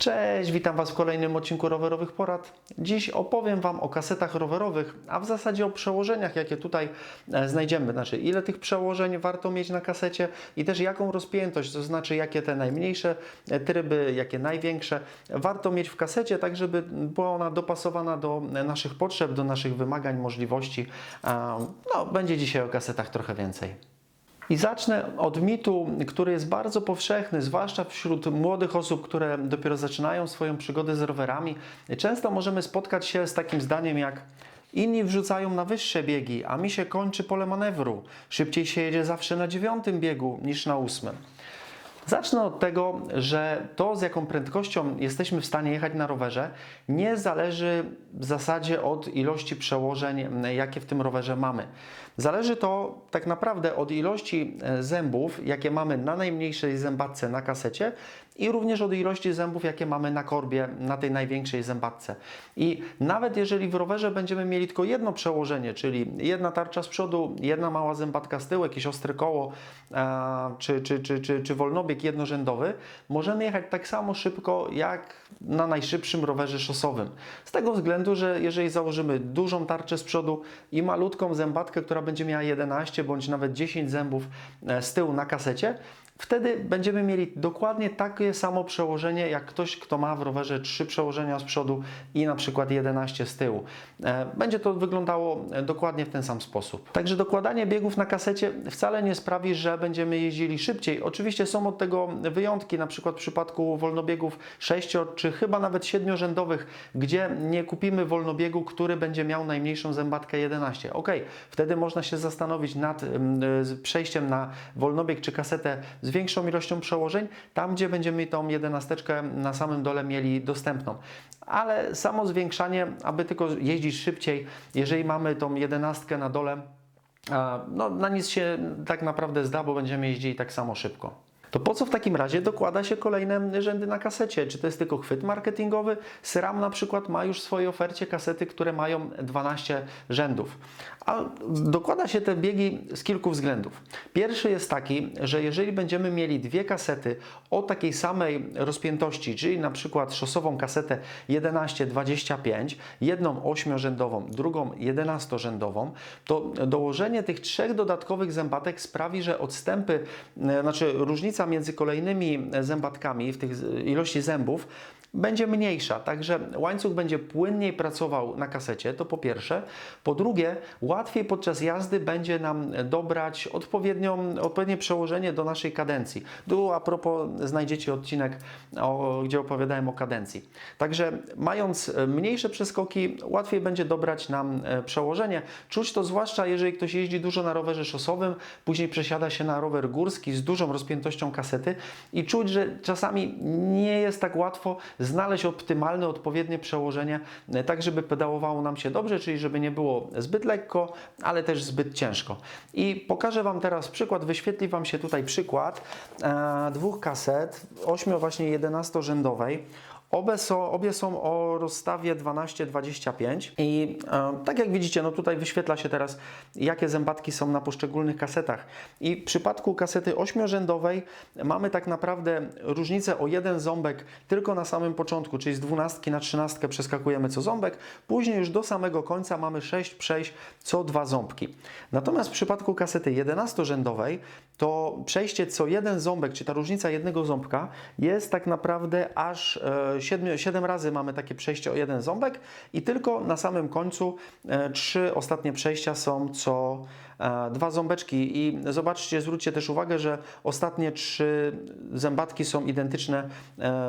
Cześć, witam Was w kolejnym odcinku rowerowych porad. Dziś opowiem Wam o kasetach rowerowych, a w zasadzie o przełożeniach, jakie tutaj e, znajdziemy. Znaczy, ile tych przełożeń warto mieć na kasecie i też jaką rozpiętość, to znaczy jakie te najmniejsze e, tryby, jakie największe warto mieć w kasecie, tak żeby była ona dopasowana do e, naszych potrzeb, do naszych wymagań, możliwości. No, będzie dzisiaj o kasetach trochę więcej. I zacznę od mitu, który jest bardzo powszechny, zwłaszcza wśród młodych osób, które dopiero zaczynają swoją przygodę z rowerami. Często możemy spotkać się z takim zdaniem jak Inni wrzucają na wyższe biegi, a mi się kończy pole manewru. Szybciej się jedzie zawsze na dziewiątym biegu niż na ósmym. Zacznę od tego, że to, z jaką prędkością jesteśmy w stanie jechać na rowerze, nie zależy w zasadzie od ilości przełożeń, jakie w tym rowerze mamy. Zależy to tak naprawdę od ilości e, zębów, jakie mamy na najmniejszej zębatce na kasecie i również od ilości zębów, jakie mamy na korbie na tej największej zębatce. I nawet jeżeli w rowerze będziemy mieli tylko jedno przełożenie, czyli jedna tarcza z przodu, jedna mała zębatka z tyłu, jakieś ostre koło e, czy, czy, czy, czy, czy wolnobieg jednorzędowy, możemy jechać tak samo szybko jak na najszybszym rowerze szosowym. Z tego względu, że jeżeli założymy dużą tarczę z przodu i malutką zębatkę, która będzie miała 11 bądź nawet 10 zębów e, z tyłu na kasecie, Wtedy będziemy mieli dokładnie takie samo przełożenie, jak ktoś, kto ma w rowerze 3 przełożenia z przodu i na przykład 11 z tyłu. E, będzie to wyglądało dokładnie w ten sam sposób. Także dokładanie biegów na kasecie wcale nie sprawi, że będziemy jeździli szybciej. Oczywiście są od tego wyjątki, na przykład w przypadku wolnobiegów 6 czy chyba nawet 7-rzędowych, gdzie nie kupimy wolnobiegu, który będzie miał najmniejszą zębatkę 11. Ok, wtedy można się zastanowić nad przejściem na wolnobieg czy kasetę z z większą ilością przełożeń, tam gdzie będziemy tą jedenasteczkę na samym dole mieli dostępną. Ale samo zwiększanie, aby tylko jeździć szybciej, jeżeli mamy tą jedenastkę na dole, no, na nic się tak naprawdę zda, bo będziemy jeździli tak samo szybko. To po co w takim razie dokłada się kolejne rzędy na kasecie? Czy to jest tylko chwyt marketingowy? SRAM na przykład ma już w swojej ofercie kasety, które mają 12 rzędów. A dokłada się te biegi z kilku względów. Pierwszy jest taki, że jeżeli będziemy mieli dwie kasety o takiej samej rozpiętości, czyli na przykład szosową kasetę 11-25, jedną 8-rzędową, drugą 11-rzędową, to dołożenie tych trzech dodatkowych zębatek sprawi, że odstępy, e, znaczy różnica różnica między kolejnymi zębatkami w tych ilości zębów będzie mniejsza, także łańcuch będzie płynniej pracował na kasecie, to po pierwsze. Po drugie, łatwiej podczas jazdy będzie nam dobrać odpowiednią, odpowiednie przełożenie do naszej kadencji. Tu a propos znajdziecie odcinek, o, gdzie opowiadałem o kadencji. Także mając mniejsze przeskoki, łatwiej będzie dobrać nam e, przełożenie. Czuć to zwłaszcza, jeżeli ktoś jeździ dużo na rowerze szosowym, później przesiada się na rower górski z dużą rozpiętością kasety i czuć, że czasami nie jest tak łatwo znaleźć optymalne, odpowiednie przełożenie, e, tak żeby pedałowało nam się dobrze, czyli żeby nie było zbyt lekko, ale też zbyt ciężko. I pokażę Wam teraz przykład, wyświetli Wam się tutaj przykład e, dwóch kaset, 8 właśnie 11 rzędowej. Obie są, obie są o rozstawie 12-25 i e, tak jak widzicie, no tutaj wyświetla się teraz, jakie zębatki są na poszczególnych kasetach. I w przypadku kasety ośmiorzędowej mamy tak naprawdę różnicę o jeden ząbek tylko na samym początku, czyli z 12 na 13 przeskakujemy co ząbek, później już do samego końca mamy 6 przejść co dwa ząbki. Natomiast w przypadku kasety 11-rzędowej to przejście co jeden ząbek, czy ta różnica jednego ząbka jest tak naprawdę aż e, 7, 7 razy mamy takie przejście o jeden ząbek i tylko na samym końcu e, trzy ostatnie przejścia są co e, dwa ząbeczki i zobaczcie, zwróćcie też uwagę, że ostatnie trzy zębatki są identyczne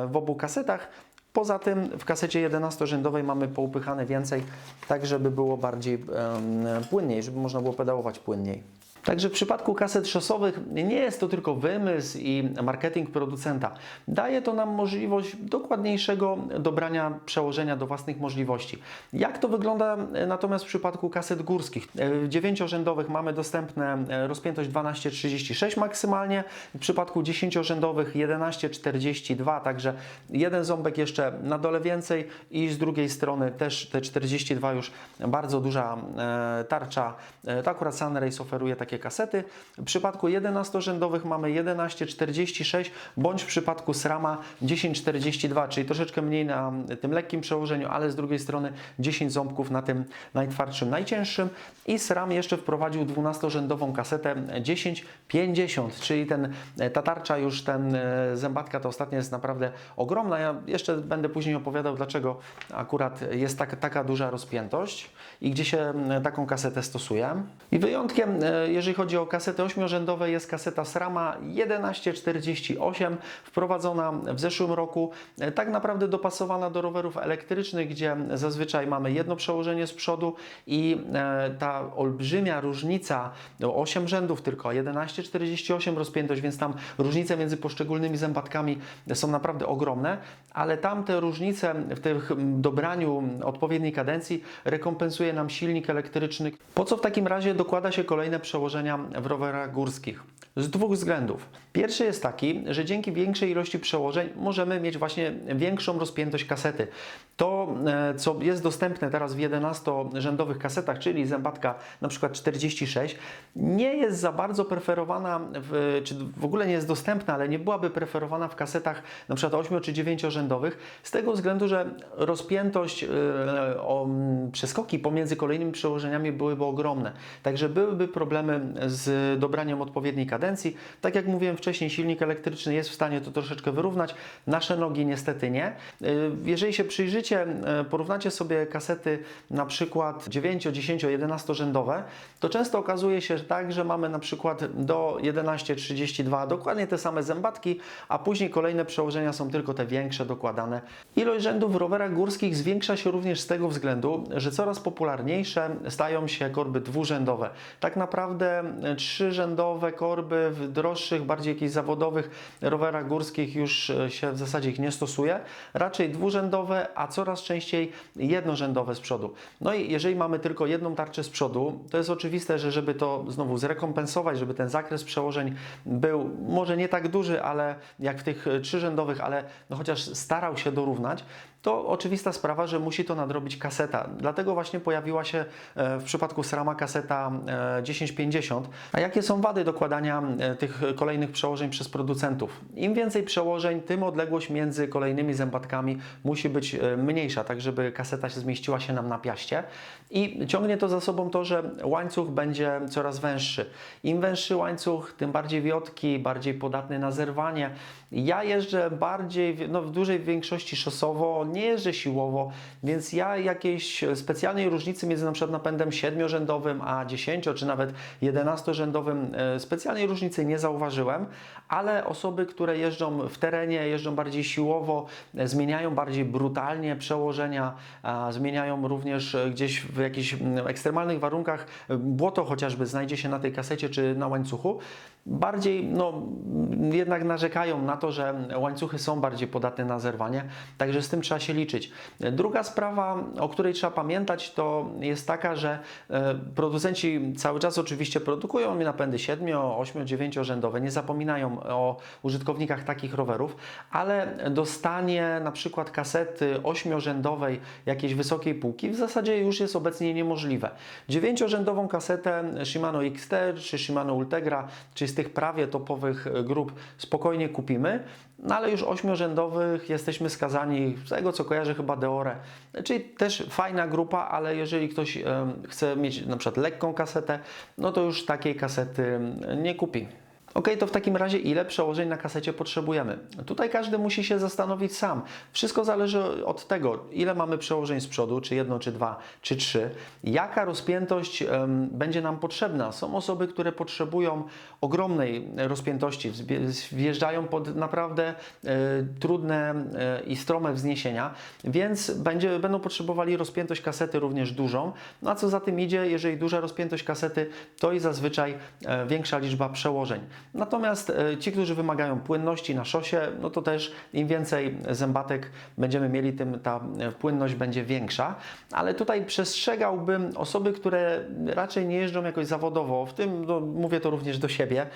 w obu kasetach. Poza tym w kasecie 11-rzędowej mamy poupychane więcej, tak żeby było bardziej płynniej, żeby można było pedałować płynniej. Także w przypadku kaset szosowych nie jest to tylko wymysł i marketing producenta. Daje to nam możliwość dokładniejszego dobrania przełożenia do własnych możliwości. Jak to wygląda natomiast w przypadku kaset górskich? W dziewięciorzędowych mamy dostępne rozpiętość 12,36 maksymalnie, w przypadku dziesięciorzędowych 11,42, także jeden ząbek jeszcze na dole więcej i z drugiej strony też te 42 już bardzo duża e, tarcza. E, to akurat Sunrace oferuje takie takie kasety. W przypadku 11-rzędowych mamy 11,46 bądź w przypadku SRAMa 10,42, czyli troszeczkę mniej na tym lekkim przełożeniu, ale z drugiej strony 10 ząbków na tym najtwardszym, najcięższym. I SRAM jeszcze wprowadził 12-rzędową kasetę 10,50, czyli ten, ta tarcza już, ten e, zębatka ta ostatnia jest naprawdę ogromna. Ja jeszcze będę później opowiadał, dlaczego akurat jest tak, taka duża rozpiętość i gdzie się taką kasetę stosuje. I wyjątkiem, e, jeżeli chodzi o kasety ośmiorzędowe, jest kaseta SRAMA 1148, wprowadzona w zeszłym roku, tak naprawdę dopasowana do rowerów elektrycznych, gdzie zazwyczaj mamy jedno przełożenie z przodu i e, ta olbrzymia różnica, no 8 rzędów tylko, 11,48 rozpiętość, więc tam różnice między poszczególnymi zębatkami są naprawdę ogromne, ale tam te różnice w tych dobraniu odpowiedniej kadencji rekompensuje nam silnik elektryczny. Po co w takim razie dokłada się kolejne przełożenia w rowerach górskich? Z dwóch względów. Pierwszy jest taki, że dzięki większej ilości przełożeń możemy mieć właśnie większą rozpiętość kasety. To, e, co jest dostępne teraz w 11-rzędowych kasetach, czyli zębatka na przykład 46, nie jest za bardzo preferowana, w, czy w ogóle nie jest dostępna, ale nie byłaby preferowana w kasetach na przykład 8 czy 9-rzędowych, z tego względu, że rozpiętość, e, przeskoki pomiędzy kolejnymi przełożeniami byłyby ogromne. Także byłyby problemy z dobraniem odpowiedniej kadencji. Tak jak mówiłem wcześniej, silnik elektryczny jest w stanie to troszeczkę wyrównać, nasze nogi niestety nie. Y, Jeżeli się przyjrzycie, y, porównacie sobie kasety na przykład 9, 10, 11 rzędowe, to często okazuje się tak, że mamy na przykład do 11.32 dokładnie te same zębatki, a później kolejne przełożenia są tylko te większe dokładane. Ilość rzędów w rowerach górskich zwiększa się również z tego względu, że coraz popularniejsze stają się korby dwurzędowe. Tak naprawdę y, trzyrzędowe korby w droższych, bardziej jakichś zawodowych rowerach górskich już e, się w zasadzie ich nie stosuje. Raczej dwurzędowe, a coraz częściej jednorzędowe z przodu. No i jeżeli mamy tylko jedną tarczę z przodu, to jest oczywiste, że żeby to znowu zrekompensować, żeby ten zakres przełożeń był może nie tak duży, ale jak w tych e, trzyrzędowych, ale no chociaż starał się dorównać, to oczywista sprawa, że musi to nadrobić kaseta. Dlatego właśnie pojawiła się e, w przypadku SRAMA kaseta e, 1050. A jakie są wady dokładania e, tych kolejnych przełożeń przez producentów? Im więcej przełożeń, tym odległość między kolejnymi zębatkami musi być e, mniejsza, tak żeby kaseta się zmieściła się nam na piaście. I ciągnie to za sobą to, że łańcuch będzie coraz węższy. Im węższy łańcuch, tym bardziej wiotki, bardziej podatny na zerwanie. Ja jeżdżę bardziej, no w dużej większości szosowo, nie jeżdżę siłowo, więc ja jakiejś specjalnej różnicy między na przykład napędem 7-rzędowym a 10 czy nawet 11-rzędowym e, specjalnej różnicy nie zauważyłem, ale osoby, które jeżdżą w terenie, jeżdżą bardziej siłowo, e, zmieniają bardziej brutalnie przełożenia, zmieniają również e, gdzieś w jakichś ekstremalnych warunkach, błoto chociażby znajdzie się na tej kasecie czy na łańcuchu, bardziej no, jednak narzekają na to, że łańcuchy są bardziej podatne na zerwanie, także z tym trzeba się liczyć. Druga sprawa, o której trzeba pamiętać, to jest taka, że e, producenci cały czas oczywiście produkują napędy 7, 8, 9 rzędowe, nie zapominają o użytkownikach takich rowerów, ale dostanie na przykład kasety 8-rzędowej jakiejś wysokiej półki w zasadzie już jest obecnie niemożliwe. 9-rzędową kasetę Shimano XT czy Shimano Ultegra, czy z tych prawie topowych grup spokojnie kupimy, no ale już ośmiorzędowych jesteśmy skazani, z tego co kojarzę chyba Deore, czyli też fajna grupa, ale jeżeli ktoś chce mieć na przykład lekką kasetę, no to już takiej kasety nie kupi. Ok, to w takim razie ile przełożeń na kasecie potrzebujemy? Tutaj każdy musi się zastanowić sam. Wszystko zależy od tego, ile mamy przełożeń z przodu, czy jedno, czy dwa, czy trzy, jaka rozpiętość em, będzie nam potrzebna. Są osoby, które potrzebują ogromnej rozpiętości, wjeżdżają pod naprawdę e, trudne e, i strome wzniesienia, więc będzie, będą potrzebowali rozpiętość kasety również dużą. No a co za tym idzie, jeżeli duża rozpiętość kasety, to i zazwyczaj e, większa liczba przełożeń. Natomiast e, ci, którzy wymagają płynności na szosie, no to też im więcej zębatek będziemy mieli, tym ta e, płynność będzie większa. Ale tutaj przestrzegałbym osoby, które raczej nie jeżdżą jakoś zawodowo, w tym no, mówię to również do siebie,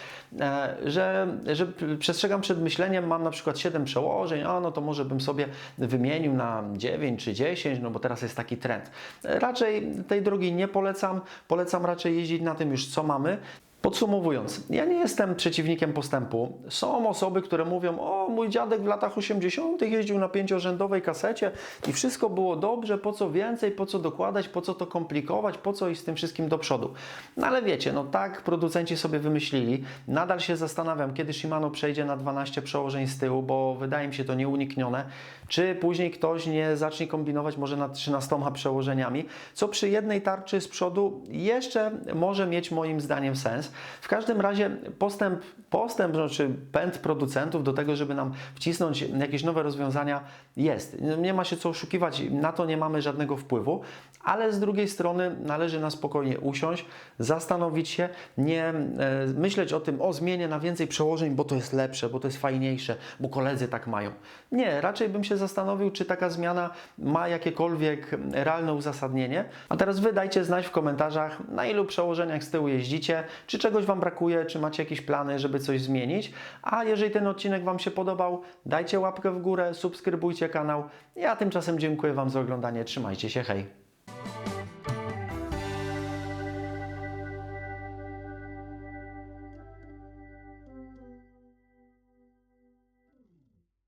e, że, że przestrzegam przed myśleniem, mam na przykład 7 przełożeń, a no to może bym sobie wymienił na 9 czy 10, no bo teraz jest taki trend. Raczej tej drogi nie polecam, polecam raczej jeździć na tym już co mamy. Podsumowując, ja nie jestem przeciwnikiem postępu. Są osoby, które mówią: O, mój dziadek w latach 80. jeździł na pięciorzędowej kasecie i wszystko było dobrze, po co więcej, po co dokładać, po co to komplikować, po co iść z tym wszystkim do przodu. No ale wiecie, no tak producenci sobie wymyślili. Nadal się zastanawiam, kiedy Shimano przejdzie na 12 przełożeń z tyłu, bo wydaje mi się to nieuniknione. Czy później ktoś nie zacznie kombinować może nad 13 przełożeniami, co przy jednej tarczy z przodu jeszcze może mieć moim zdaniem sens. W każdym razie postęp, postęp znaczy pęd producentów do tego, żeby nam wcisnąć jakieś nowe rozwiązania jest. Nie ma się co oszukiwać, na to nie mamy żadnego wpływu, ale z drugiej strony należy na spokojnie usiąść, zastanowić się, nie e, myśleć o tym, o zmienię na więcej przełożeń, bo to jest lepsze, bo to jest fajniejsze, bo koledzy tak mają. Nie, raczej bym się zastanowił, czy taka zmiana ma jakiekolwiek realne uzasadnienie. A teraz wy dajcie znać w komentarzach, na ilu przełożeniach z tyłu jeździcie, czy czegoś Wam brakuje, czy macie jakieś plany, żeby coś zmienić. A jeżeli ten odcinek Wam się podobał, dajcie łapkę w górę, subskrybujcie kanał. Ja tymczasem dziękuję Wam za oglądanie. Trzymajcie się, hej!